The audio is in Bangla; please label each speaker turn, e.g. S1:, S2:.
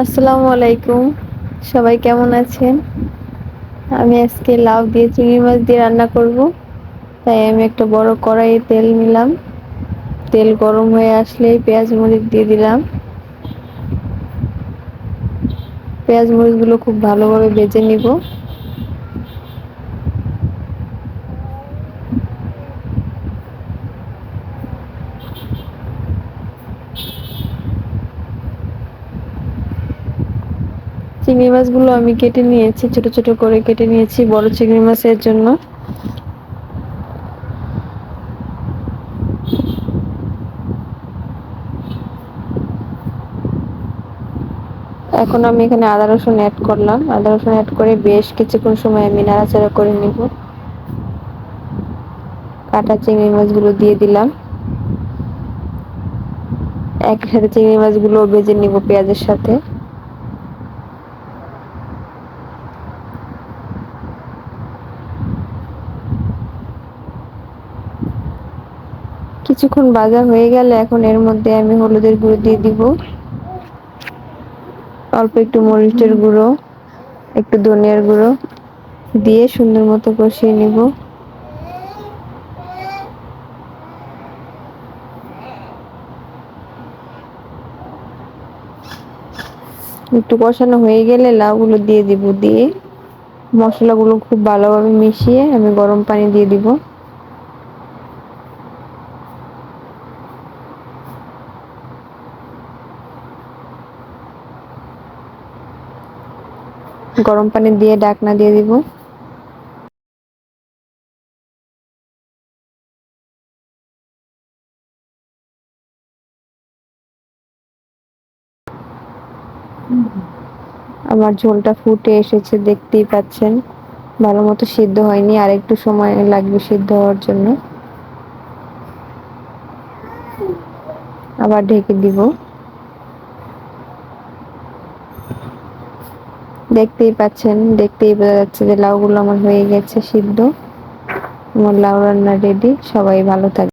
S1: আসসালামু আলাইকুম। সবাই কেমন আছেন? আমি আজকে লাউ দিয়ে চিংড়ি মাছ দিয়ে রান্না করব। তাই আমি একটা বড় কড়াইয়ে তেল নিলাম। তেল গরম হয়ে আসলে পেঁয়াজ মরিচ দিয়ে দিলাম। পেঁয়াজ মরিচগুলো খুব ভালোভাবে বেজে নিব। চিংড়ি মাছগুলো আমি কেটে নিয়েছি, ছোট ছোট করে কেটে নিয়েছি বড় চিংড়ি মাছের জন্য। এখন আমি এখানে আদা রসুন অ্যাড করলাম। আদা রসুন অ্যাড করে বেশ কিছুক্ষণ সময় আমি নাড়াচাড়া করে নিব। কাটা চিংড়ি মাছগুলো দিয়ে দিলাম। এক সাথে চিংড়ি মাছগুলো ভেজে নিব পেঁয়াজের সাথে। কিছুক্ষণ ভাজা হয়ে গেলে এখন এর মধ্যে আমি হলুদের গুঁড়ো দিয়ে দিব। অল্প একটু মরিচের গুঁড়ো, একটু ধনিয়ার গুঁড়ো দিয়ে সুন্দর মতো কষিয়ে নিব। একটু কষানো হয়ে গেলে লাউগুলো দিয়ে দিব, দিয়ে মশলাগুলো খুব ভালোভাবে মিশিয়ে আমি গরম পানি দিয়ে দিব। গরম পানি দিয়ে ডাকনা দিয়ে দিব। আমার ঝোলটা ফুটে এসেছে, দেখতেই পাচ্ছেন। ভালো মতো সিদ্ধ হয়নি, আর একটু সময় লাগবে সিদ্ধ হওয়ার জন্য। আবার ঢেকে দিব। দেখতেই পাচ্ছেন, দেখতেই বোঝা যাচ্ছে যে লাউগুলো আমার হয়ে গেছে সিদ্ধ। আমার লাউ রান্না রেডি সবাই ভালো থাকবে